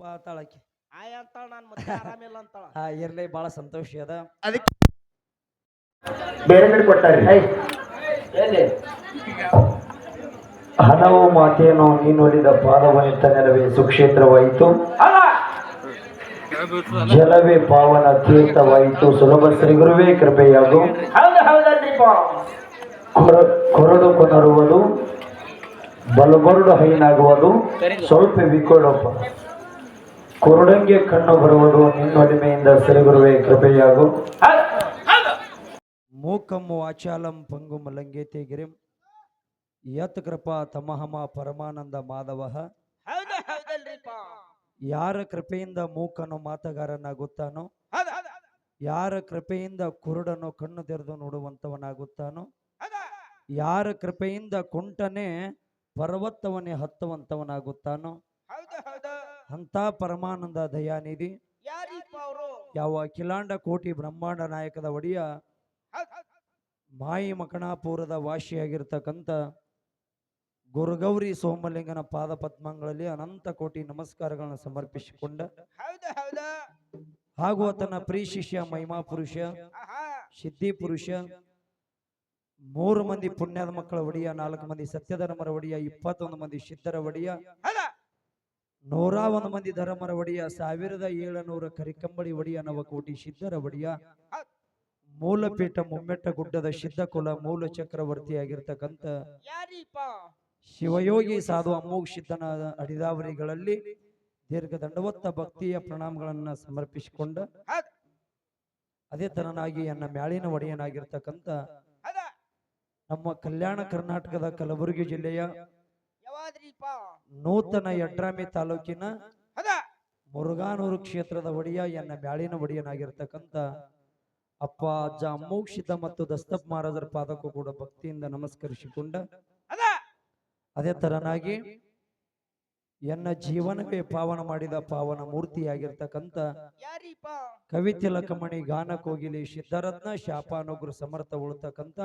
ಯಪ್ಪ ತಾಳಕ್ಕೆ ಆಯ್ ಅಂತಾಳ ನಾನ್ ಮತ್ತೆ ಆರಾಮಿಲ್ಲ ಅಂತಾಳ. ಆ ಇರ್ಲಿ ಬಹಳ ಸಂತೋಷ ಅದ. ಅದಕ್ಕೆ ಬೇರೆ ಬೇರೆ ಕೊಟ್ಟಾರಿ ಎಲ್ಲಿ? ಹಣವು ಮಾತೇನು ನೋಡಿದ ಪಾದವನಿತ್ತ ನೆಲವೇ ಸುಕ್ಷೇತ್ರವಾಯಿತು. ಜಲವೇ ಪಾವನ ತೀರ್ಥವಾಯಿತು. ಸುಲಭ ಶ್ರೀ ಗುರುವೇ ಕೃಪೆಯಾಗು. ಕೊರಡು ಕೊನರುವುದು ಬಲಬರುಡು ಹೈನಾಗುವುದು. ಸ್ವಲ್ಪ ವಿಕೋಡಪ್ಪ ಕುರುಡಂಗೆ ಕಣ್ಣು ಬರುವುದು ನಿನ್ನೊಡಿಮೆಯಿಂದ ಶ್ರೀ ಗುರುವೇ ಕೃಪೆಯಾಗು. ಮೂಕಂ ವಾಚಾಲಂ ಪಂಗು ಮಲಂಗೇತೆ ಗಿರಿಂ. ಯತ್ ಕೃಪಾ ತಮಹಮ ಪರಮಾನಂದ ಮಾಧವ. ಯಾರ ಕೃಪೆಯಿಂದ ಮೂಕನು ಮಾತಗಾರನಾಗುತ್ತಾನೋ, ಯಾರ ಕೃಪೆಯಿಂದ ಕುರುಡನು ಕಣ್ಣು ತೆರೆದು ನೋಡುವಂತವನಾಗುತ್ತಾನೋ, ಯಾರ ಕೃಪೆಯಿಂದ ಕುಂಟನೆ ಪರ್ವತವನ್ನೇ ಹತ್ತುವಂತವನಾಗುತ್ತಾನೋ ಅಂತ ಪರಮಾನಂದ ದಯಾನಿಧಿ ಯಾವ ಕಿಲಾಂಡ ಕೋಟಿ ಬ್ರಹ್ಮಾಂಡ ನಾಯಕದ ಒಡೆಯ ಮಾಯಿ ಮಕಣಾಪುರದ ವಾಸಿಯಾಗಿರ್ತಕ್ಕಂಥ ಗುರುಗೌರಿ ಸೋಮಲಿಂಗನ ಪಾದ ಪದ್ಮಗಳಲ್ಲಿ ಅನಂತ ಕೋಟಿ ನಮಸ್ಕಾರಗಳನ್ನು ಸಮರ್ಪಿಸಿಕೊಂಡ ಹಾಗೂ ಆತನ ಪ್ರೀ ಶಿಷ್ಯ ಮಹಿಮಾ ಪುರುಷ ಸಿದ್ಧಿ ಪುರುಷ ಮೂರು ಮಂದಿ ಪುಣ್ಯದ ಮಕ್ಕಳ ಒಡೆಯ ನಾಲ್ಕು ಮಂದಿ ಸತ್ಯಧರ್ಮರ ಒಡೆಯ ಇಪ್ಪತ್ತೊಂದು ಮಂದಿ ಸಿದ್ಧರ ಒಡೆಯ ನೂರ ಒಂದು ಮಂದಿ ಧರ್ಮರ ಒಡೆಯ ಸಾವಿರದ ಏಳುನೂರ ಕರಿಕಂಬಳಿ ಒಡೆಯ ನವಕೋಟಿ ಸಿದ್ಧರ ಒಡೆಯ. ಮೂಲಪೀಠ ಮುಮ್ಮೆಟ್ಟ ಗುಡ್ಡದ ಸಿದ್ಧ ಕುಲ ಮೂಲ ಚಕ್ರವರ್ತಿಯಾಗಿರ್ತಕ್ಕಂಥ ಶಿವಯೋಗಿ ಸಾಧು ಅಮೋಘ ಸಿದ್ಧನ ಅಡಿದಾವರಿಗಳಲ್ಲಿ ದೀರ್ಘ ದಂಡವತ್ತ ಭಕ್ತಿಯ ಪ್ರಣಾಮಗಳನ್ನ ಸಮರ್ಪಿಸಿಕೊಂಡ ಅದೇ ತರನಾಗಿ ನನ್ನ ಮ್ಯಾಳಿನ ಒಡೆಯನಾಗಿರ್ತಕ್ಕಂಥ ನಮ್ಮ ಕಲ್ಯಾಣ ಕರ್ನಾಟಕದ ಕಲಬುರಗಿ ಜಿಲ್ಲೆಯ ನೂತನ ಯಡ್ರಾಮಿ ತಾಲೂಕಿನ ಮುರುಗಾನೂರು ಮುರುಘಾನೂರು ಕ್ಷೇತ್ರದ ಒಡೆಯ ಎನ್ನ ಬ್ಯಾಳಿನ ಒಡೆಯನಾಗಿರ್ತಕ್ಕಂಥ ಅಪ್ಪ ಅಜ್ಜ ಅಮ್ಮೋಕ್ಷಿತ ಮತ್ತು ದಸ್ತಪ್ ಮಹಾರಾಜರ ಪಾದಕ್ಕೂ ಕೂಡ ಭಕ್ತಿಯಿಂದ ನಮಸ್ಕರಿಸಿಕೊಂಡ ಅದೇ. ತರನಾಗಿ ಎನ್ನ ಜೀವನವೇ ಪಾವನ ಮಾಡಿದ ಪಾವನ ಮೂರ್ತಿಯಾಗಿರ್ತಕ್ಕಂಥ ಯಾರಿಪ್ಪ? ಲಕಮಣಿ ಗಾನ ಕೋಗಿಲಿ ಸಿದ್ಧರತ್ನ ಶಾಪಾನುಗ್ರ ಸಮರ್ಥ ಉಳ್ತಕ್ಕಂಥ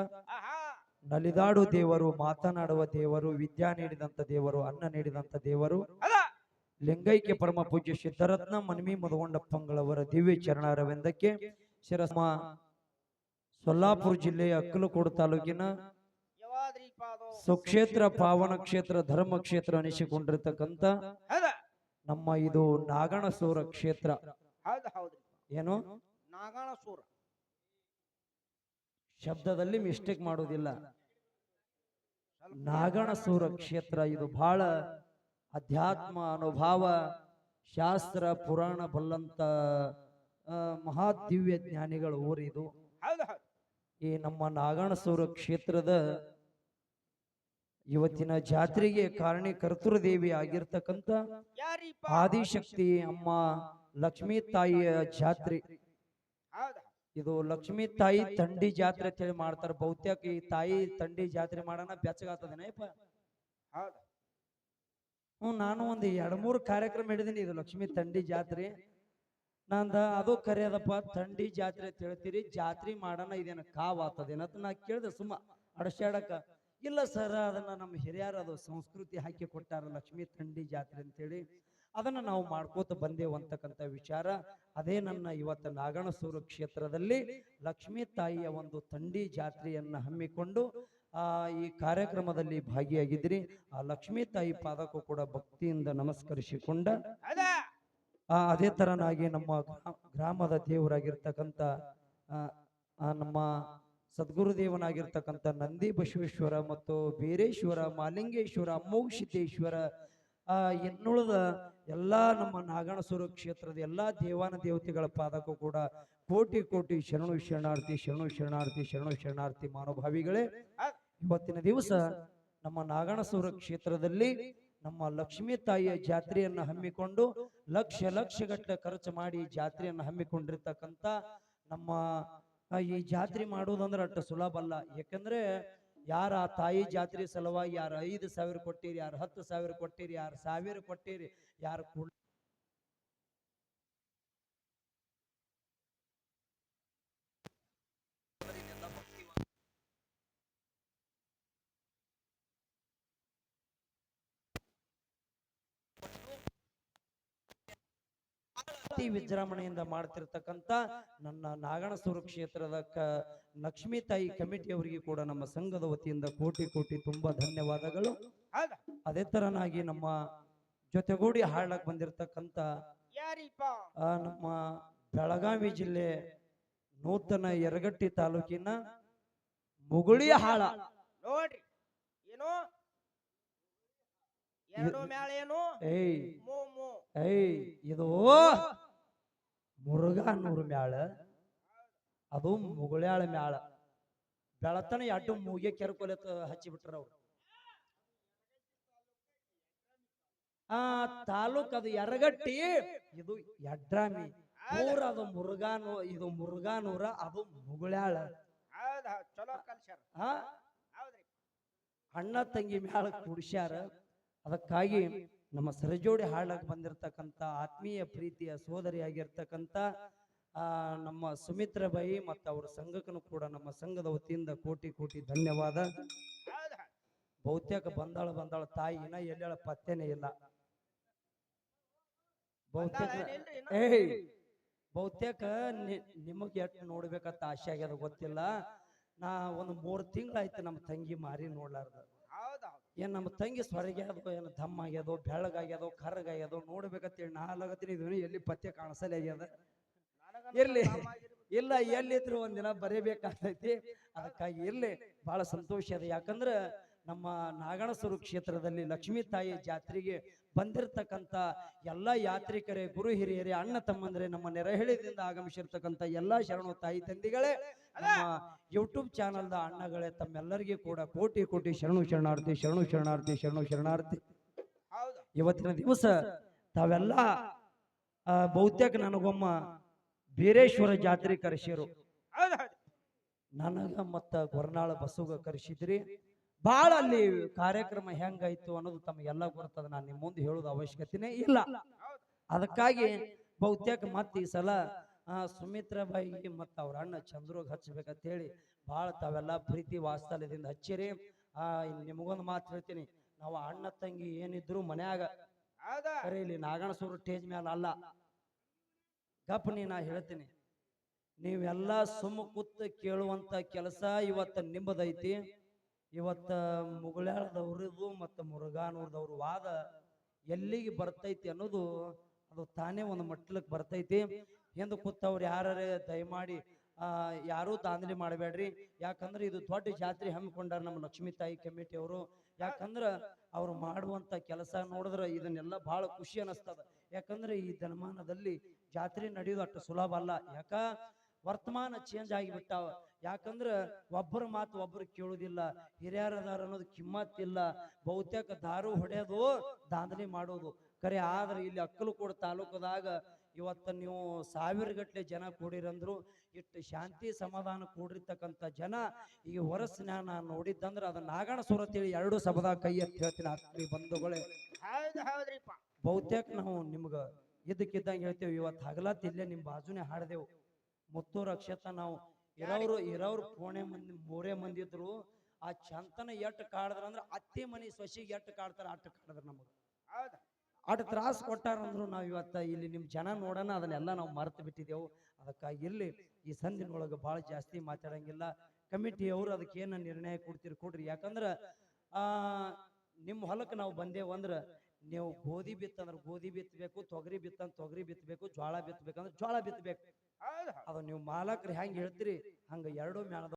ನಲಿದಾಡು ದೇವರು ಮಾತನಾಡುವ ದೇವರು ವಿದ್ಯಾ ನೀಡಿದಂತ ದೇವರು ಅನ್ನ ನೀಡಿದಂತ ದೇವರು. ಲಿಂಗೈಕ್ಯ ಪರಮ ಪೂಜ್ಯ ಸಿದ್ಧರತ್ನ ಮನ್ಮಿ ಮಧುಗೊಂಡಪ್ಪಂಗಳವರ ದಿವ್ಯ ಚರಣಾರವಿಂದಕ್ಕೆ ಶಿರಸ್ಮ ಸೊಲ್ಲಾಪುರ ಜಿಲ್ಲೆಯ ಅಕ್ಕಲಕೋಡು ತಾಲೂಕಿನ ಸುಕ್ಷೇತ್ರ ಪಾವನ ಕ್ಷೇತ್ರ ಧರ್ಮ ಕ್ಷೇತ್ರ ಅನಿಸಿಕೊಂಡಿರ್ತಕ್ಕಂಥ ನಮ್ಮ ಇದು ನಾಗಣಸೂರ ಕ್ಷೇತ್ರ. ಏನು? ನಾಗಾಣ ಸೂರ ಶಬ್ದದಲ್ಲಿ ಮಿಸ್ಟೇಕ್ ಮಾಡುವುದಿಲ್ಲ. ನಾಗಣಸೂರ ಕ್ಷೇತ್ರ ಇದು ಬಹಳ ಅಧ್ಯಾತ್ಮ ಅನುಭವ ಶಾಸ್ತ್ರ ಪುರಾಣ ಬಲ್ಲಂತ ಮಹಾ ದಿವ್ಯ ಜ್ಞಾನಿಗಳ ಊರಿದು. ಈ ನಮ್ಮ ನಾಗಣಸೂರ ಕ್ಷೇತ್ರದ ಇವತ್ತಿನ ಜಾತ್ರೆಗೆ ಕಾರಣೀಕರ್ತೃ ದೇವಿ ಆಗಿರ್ತಕ್ಕಂಥ ಆದಿಶಕ್ತಿ ಅಮ್ಮ ಲಕ್ಷ್ಮೀ ತಾಯಿಯ ಜಾತ್ರೆ. ಇದು ಲಕ್ಷ್ಮಿ ತಾಯಿ ತಂಡಿ ಜಾತ್ರೆ ಅಂತ ಹೇಳಿ ಮಾಡ್ತಾರ. ಬಹುತೇಕ ಈ ತಾಯಿ ತಂಡಿ ಜಾತ್ರೆ ಮಾಡೋಣ ಬೆಚ್ಚಗಾತದೇನಪ್ಪ ಹೌದು. ಹ್ಞೂ ನಾನು ಒಂದು ಎರಡು ಮೂರು ಕಾರ್ಯಕ್ರಮ ಹಿಡಿದೀನಿ ಇದು ಲಕ್ಷ್ಮಿ ತಂಡಿ ಜಾತ್ರೆ. ನಂದ ಅದು ಕರೆಯದಪ್ಪ ತಂಡಿ ಜಾತ್ರೆ ಅಂತ ಹೇಳ್ತೀರಿ ಜಾತ್ರೆ ಮಾಡೋಣ ಇದೇನ ಕಾವ್ ಆತದೇನಂತ ನಾ ಕೇಳಿದೆ ಸುಮ್ಮ ಅಡಸ್ಯಾಡಕ ಇಲ್ಲ ಸರ್ ಅದನ್ನ ನಮ್ಮ ಹಿರಿಯರು ಅದು ಸಂಸ್ಕೃತಿ ಹಾಕಿ ಕೊಟ್ಟಾರ ಲಕ್ಷ್ಮಿ ತಂಡಿ ಜಾತ್ರೆ ಅಂತೇಳಿ ಅದನ್ನ ನಾವು ಮಾಡ್ಕೋತ ಬಂದೇವು ಅಂತಕ್ಕಂಥ ವಿಚಾರ. ಅದೇ ನನ್ನ ಇವತ್ತು ನಾಗಣಸೂರು ಕ್ಷೇತ್ರದಲ್ಲಿ ಲಕ್ಷ್ಮೀ ತಾಯಿಯ ಒಂದು ತಂಡಿ ಜಾತ್ರೆಯನ್ನ ಹಮ್ಮಿಕೊಂಡು, ಆ, ಈ ಕಾರ್ಯಕ್ರಮದಲ್ಲಿ ಭಾಗಿಯಾಗಿದ್ರಿ. ಆ ಲಕ್ಷ್ಮೀ ತಾಯಿ ಪಾದಕ್ಕೂ ಕೂಡ ಭಕ್ತಿಯಿಂದ ನಮಸ್ಕರಿಸಿಕೊಂಡ ಅದೇ ತರನಾಗಿ ನಮ್ಮ ಗ್ರಾ- ಗ್ರಾಮದ ದೇವರಾಗಿರ್ತಕ್ಕಂಥ ನಮ್ಮ ಸದ್ಗುರು ದೇವನಾಗಿರ್ತಕ್ಕಂಥ ನಂದಿ ಬಸವೇಶ್ವರ ಮತ್ತು ಬೀರೇಶ್ವರ, ಮಾಲಿಂಗೇಶ್ವರ ಅಮ್ಮೋಕ್ಷಿತೇಶ್ವರ ಆ ಇನ್ನುಳಿದ ಎಲ್ಲಾ ನಮ್ಮ ನಾಗಣಸೂರ ಕ್ಷೇತ್ರದ ಎಲ್ಲಾ ದೇವಾನ ದೇವತೆಗಳ ಪಾದಕ್ಕೂ ಕೂಡ ಕೋಟಿ ಕೋಟಿ ಶರಣು ಶರಣಾರ್ಥಿ ಶರಣು ಶರಣಾರ್ಥಿ ಶರಣು ಶರಣಾರ್ಥಿ ಮಾನೋಭಾವಿಗಳೇ, ಇವತ್ತಿನ ದಿವಸ ನಮ್ಮ ನಾಗಣಸೂರ ಕ್ಷೇತ್ರದಲ್ಲಿ ನಮ್ಮ ಲಕ್ಷ್ಮೀ ತಾಯಿಯ ಜಾತ್ರೆಯನ್ನ ಹಮ್ಮಿಕೊಂಡು ಲಕ್ಷ ಲಕ್ಷಗಟ್ಟ ಖರ್ಚು ಮಾಡಿ ಜಾತ್ರೆಯನ್ನ ಹಮ್ಮಿಕೊಂಡಿರ್ತಕ್ಕಂಥ ನಮ್ಮ ಈ ಜಾತ್ರೆ ಮಾಡುವುದಂದ್ರೆ ಅಷ್ಟು ಸುಲಭ ಅಲ್ಲ. ಯಾಕಂದ್ರೆ ಯಾರ ಆ ತಾಯಿ ಜಾತ್ರೆ ಸಲುವಾಗಿ ಯಾರು ಐದು ಸಾವಿರ ಕೊಟ್ಟಿರಿ, ಯಾರು ಹತ್ತು ಸಾವಿರ ಕೊಟ್ಟಿರಿ, ಯಾರು ಸಾವಿರ ಕೊಟ್ಟಿರಿ, ಯಾರು ಕೂಡ ಅತಿ ವಿಜೃಂಭಣೆಯಿಂದ ಮಾಡ್ತಿರ್ತಕ್ಕಂಥ ನನ್ನ ನಾಗಣಸೂರು ಕ್ಷೇತ್ರದ ಕ ಲಕ್ಷ್ಮೀ ತಾಯಿ ಕಮಿಟಿಯವರಿಗೆ ಕೂಡ ನಮ್ಮ ಸಂಘದ ವತಿಯಿಂದ ಕೋಟಿ ಕೋಟಿ ತುಂಬಾ ಧನ್ಯವಾದಗಳು. ಅದೇ ತರನಾಗಿ ನಮ್ಮ ಜೊತೆಗೂಡಿ ಹಾಡ್ಲಕ್ ಆ, ನಮ್ಮ ಬೆಳಗಾವಿ ಜಿಲ್ಲೆ ನೂತನ ಯರಗಟ್ಟಿ ತಾಲೂಕಿನ ಮುಗುಳಿ ಹಾಳ. ನೋಡ್ರಿ ಏನು? ಎರಡು ಮ್ಯಾಳ ಏನು ಏಯ್ ಮೂ ಮೂ. ಏಯ್ ಇದು ಮುರುಘಾನೂರು ಮ್ಯಾಳ ಅದು ಮುಗುಳ್ಯಾಳ ಮ್ಯಾಳ ಬೆಳತನ ಎಟ್ಟು ಮೂಗೆ ಕೆರ್ಕೊಲೆ ಹಚ್ಚಿ ಬಿಟ್ರ ಅವ್ರು ಆ ತಾಲೂಕ್ ಅದು ಯರಗಟ್ಟಿ ಇದು ಯಡ್ರಾಮಿ ಊರ ಅದು ಮುರುಘಾನು ಇದು ಮುರುಘಾನೂರ ಅದು ಮುಗುಳ್ಯಾಳ ಹೌದ್ ಹೌದ್ ಚಲೋ ಕಲ್ಸ್ಯಾರ ಆ ಹೌದ್ರಿ ಅಣ್ಣ ತಂಗಿ ಮ್ಯಾಲ ಕುಡಿಸ್ಯಾರ ಅದಕ್ಕಾಗಿ ನಮ್ಮ ಸರಜೋಡಿ ಹಾಡಕ್ ಬಂದಿರತಕ್ಕಂಥ ಆತ್ಮೀಯ ಪ್ರೀತಿಯ ಸೋದರಿಯಾಗಿರ್ತಕ್ಕಂತ ಆ ನಮ್ಮ ಸುಮಿತ್ರ ಬಾಯಿ ಮತ್ತು ಅವರ ಸಂಘಕ್ಕೂ ಕೂಡ ನಮ್ಮ ಸಂಘದ ವತಿಯಿಂದ ಕೋಟಿ ಕೋಟಿ ಧನ್ಯವಾದ. ಬಹುತೇಕ ಬಂದಾಳ ಬಂದಾಳ ತಾಯಿ ಇನ್ನ ಎಲ್ಲ ಪತ್ತೆನೇ ಇಲ್ಲ. ಬಹುತೇಕ ಏಯ್ ಬಹುತೇಕ ನಿಮಗೆ ಎಷ್ಟು ನೋಡ್ಬೇಕಂತ ಆಸೆ ಆಗ್ಯದ ಗೊತ್ತಿಲ್ಲ. ನಾ ಒಂದು ಮೂರು ತಿಂಗಳಾಯ್ತು ನಮ್ಮ ತಂಗಿ ಮಾರಿ ನೋಡ್ಲಾರ್ದ. ಏನ್ ನಮ್ಮ ತಂಗಿ ಸ್ವರ್ಗ್ಯಾದೋ ಏನು ದಮ್ಮ ಆಗ್ಯದೋ ಬೆಳ್ಳಗಾಗ್ಯದೋ ಕರ್ಗಾಗ್ಯದೋ ನೋಡ್ಬೇಕಂತೇಳಿ ನಾ ಅಲ್ಲಗತ್ತೀನಿ ಇದನ್ನು ಎಲ್ಲಿ ಪತ್ತೆ ಕಾಣಿಸಲೇ ಆಗ್ಯದ ಇರ್ಲಿ. ಇಲ್ಲ ಎಲ್ಲಿದ್ರು ಒಂದಿನ ಬರೀಬೇಕಾಗ್ತೈತಿ ಅದಕ್ಕಾಗಿ ಇರ್ಲಿ ಬಹಳ ಸಂತೋಷ ಅದ ಯಾಕಂದ್ರ ನಮ್ಮ ನಾಗಣಸೂರು ಕ್ಷೇತ್ರದಲ್ಲಿ ಲಕ್ಷ್ಮೀ ತಾಯಿ ಜಾತ್ರೆಗೆ ಬಂದಿರತಕ್ಕಂತ ಎಲ್ಲ ಯಾತ್ರಿಕರೇ ಗುರು ಹಿರಿಯರೇ ಅಣ್ಣ ತಮ್ಮಂದ್ರೆ ನಮ್ಮ ನೆರೆಹಳಿದಿಂದ ಆಗಮಿಸಿರ್ತಕ್ಕಂಥ ಎಲ್ಲಾ ಶರಣು ತಾಯಿ ತಂದಿಗಳೇ ನಮ್ಮ ಯೂಟ್ಯೂಬ್ ಚಾನಲ್ದ ಅಣ್ಣಗಳೇ ತಮ್ಮೆಲ್ಲರಿಗೂ ಕೂಡ ಕೋಟಿ ಕೋಟಿ ಶರಣು ಶರಣಾರ್ಥಿ ಶರಣು ಶರಣಾರ್ಥಿ ಶರಣು ಶರಣಾರ್ಥಿ. ಇವತ್ತಿನ ದಿವಸ ತಾವೆಲ್ಲ ಬಹುತೇಕ ನನಗೊಮ್ಮ ಬೀರೇಶ್ವರ ಜಾತ್ರೆ ಕರೆಸಿರು. ನನಗ ಮತ್ತ ಗೊರ್ನಾಳ ಬಸ್ಸುಗ ಕರೆಸಿದ್ರಿ. ಬಹಳ ಅಲ್ಲಿ ಕಾರ್ಯಕ್ರಮ ಹೆಂಗಾಯ್ತು ಅನ್ನೋದು ತಮಗೆಲ್ಲ ಗೊತ್ತದ. ನಾನು ನಿಮ್ಮ ಮುಂದೆ ಹೇಳೋದು ಅವಶ್ಯಕತೆನೇ ಇಲ್ಲ. ಅದಕ್ಕಾಗಿ ಬಹುತೇಕ ಮತ್ತೆ ಈ ಸಲ ಆ, ಸುಮಿತ್ರಾ ಬಾಯಿ ಮತ್ತು ಅವ್ರ ಅಣ್ಣ ಚಂದ್ರೋಗ್ ಹಚ್ಚಬೇಕಂತ ಹೇಳಿ ಭಾಳ ತಾವೆಲ್ಲ ಪ್ರೀತಿ ವಾಸ್ತಲ್ಯದಿಂದ ಹಚ್ಚಿರಿ. ಆ ನಿಮಗೊಂದು ಮಾತು ಹೇಳ್ತೀನಿ. ನಾವು ಅಣ್ಣ ತಂಗಿ ಏನಿದ್ರು ಮನ್ಯಾಗ ಖರೆ ಇಲ್ಲಿ ನಾಗಣಸೂರು ಸ್ಟೇಜ್ ಮೇಲೆ ಅಲ್ಲ. ಗಪ್ನಿ ನಾ ಹೇಳ್ತೀನಿ. ನೀವೆಲ್ಲ ಸುಮ್ಮ ಕೂತ್ ಕೇಳುವಂತ ಕೆಲಸ ಇವತ್ತು ನಿಮ್ಮದೈತಿ ಇವತ್ತ ಮುಗುಳ್ಯಾಳದವ್ರದು ಮತ್ತು ಮುರುಘಾನೂರ್ದವ್ರ ವಾದ ಎಲ್ಲಿಗೆ ಬರ್ತೈತಿ ಅನ್ನೋದು ಅದು ತಾನೇ ಒಂದು ಮಟ್ಟಲಕ್ಕೆ ಬರ್ತೈತಿ. ಎಂದು ಕೂತವ್ರು ಯಾರೇ ದಯಮಾಡಿ, ಆ, ಯಾರೂ ದಾಂಧಲಿ ಮಾಡಬೇಡ್ರಿ. ಯಾಕಂದ್ರೆ ಇದು ದೊಡ್ಡ ಜಾತ್ರೆ ಹಮ್ಮಿಕೊಂಡಾರ ನಮ್ಮ ಲಕ್ಷ್ಮೀ ತಾಯಿ ಕಮಿಟಿ ಅವರು. ಯಾಕಂದ್ರ ಅವ್ರು ಮಾಡುವಂತ ಕೆಲಸ ನೋಡಿದ್ರೆ ಇದನ್ನೆಲ್ಲ ಬಹಳ ಖುಷಿ ಅನಸ್ತದ. ಯಾಕಂದ್ರೆ ಈ ಜನಮಾನದಲ್ಲಿ ಜಾತ್ರೆ ನಡೆಯೋದು ಅಷ್ಟು ಸುಲಭ ಅಲ್ಲ. ಯಾಕ? ವರ್ತಮಾನ ಚೇಂಜ್ ಆಗಿಬಿಟ್ಟಾವ. ಯಾಕಂದ್ರ ಒಬ್ಬರ ಮಾತು ಒಬ್ಬರು ಕೇಳುದಿಲ್ಲ ಹಿರಿಯರದಾರ ಅನ್ನೋದು ಕಿಮ್ಮತ್ತಿಲ್ಲ. ಬಹುತೇಕ ದಾರು ಹೊಡೆಯೋದು ದಾಂಧಲಿ ಮಾಡೋದು. ಕರೆ ಆದ್ರೆ ಇಲ್ಲಿ ಅಕ್ಕಲಕೋಡ ತಾಲೂಕದಾಗ ಇವತ್ತ ನೀವು ಸಾವಿರ ಗಟ್ಟಲೆ ಜನ ಕೂಡಿರಂದ್ರು ಇಟ್ಟು ಶಾಂತಿ ಸಮಾಧಾನ ಕೂಡಿರ್ತಕ್ಕಂಥ ಜನ ಈ ಹೊರಸ್ನ ನಾನು ನೋಡಿದ್ದಂದ್ರೆ ಅದನ್ನ ನಾಗಣ ಸುರತೇಳಿ ಎರಡು ಸಭದ ಕೈ ಅಂತ ಹೇಳ್ತೀನಿ. ಆತ್ಮೀಯ ಬಂಧುಗಳೇ. ಬಹುತೇಕ ನಾವು ನಿಮ್ಗ ಇದ್ದಕ್ಕಿದ್ದಂಗೆ ಹೇಳ್ತೇವೆ ಇವತ್ತು ಹಗಲತ್ ಇಲ್ಲೇ ನಿಮ್ಮ ಬಾಜುನೇ ಹಾಡ್ದೆವು. ಮುತ್ತೂರು ಅಕ್ಷತ ನಾವು ಇರೋರು ಇರೋರು ಪೋಣೆ ಮಂದಿ ಮೂರೆ ಮಂದಿ ಇದ್ರು. ಆ ಚಂತನ ಎಟ್ ಕಾಡದ್ರ ಅಂದ್ರೆ ಅತ್ತೆ ಮನಿ ಸೊಸಿಗೆ ಎಟ್ ಕಾಡ್ತಾರ ಅಟ್ ಕಾಡದ್ರ ನಮಗ. ಅಟ್ ತ್ರಾಸ ಕೊಟ್ಟಾರಂದ್ರು ನಾವು ಇವತ್ತ ಇಲ್ಲಿ ನಿಮ್ ಜನ ನೋಡೋಣ ಅದನ್ನೆಲ್ಲ ನಾವು ಮರೆತು ಬಿಟ್ಟಿದ್ದೆವು. ಅದಕ್ಕಾಗಿ ಇಲ್ಲಿ ಈ ಸಂದಿನೊಳಗೆ ಬಹಳ ಜಾಸ್ತಿ ಮಾತಾಡಂಗಿಲ್ಲ. ಕಮಿಟಿಯವರು ಅದಕ್ಕೆ ಏನ ನಿರ್ಣಯ ಕೊಡ್ತೀರಿ ಕೊಡ್ರಿ. ಯಾಕಂದ್ರ ಆ ನಿಮ್ಮ ಹೊಲಕ್ಕೆ ನಾವು ಬಂದೇವು ಅಂದ್ರ ನೀವು ಗೋಧಿ ಬಿತ್ತಂದ್ರ ಗೋಧಿ ಬಿತ್ತಬೇಕು ತೊಗರಿ ಬಿತ್ತಂದ್ರೆ ತೊಗರಿ ಬಿತ್ತಬೇಕು ಜೋಳ ಬಿತ್ತಬೇಕಂದ್ರೆ ಜೋಳ ಬಿತ್ತಬೇಕು. ಹೌದ್ ಹೌದ್ ಅದು ನೀವು ಮಾಲಕ್ರು ಹೆಂಗ್ ಹೇಳ್ತೀರಿ ಹಂಗ ಎರಡು ಮ್ಯಾಣದ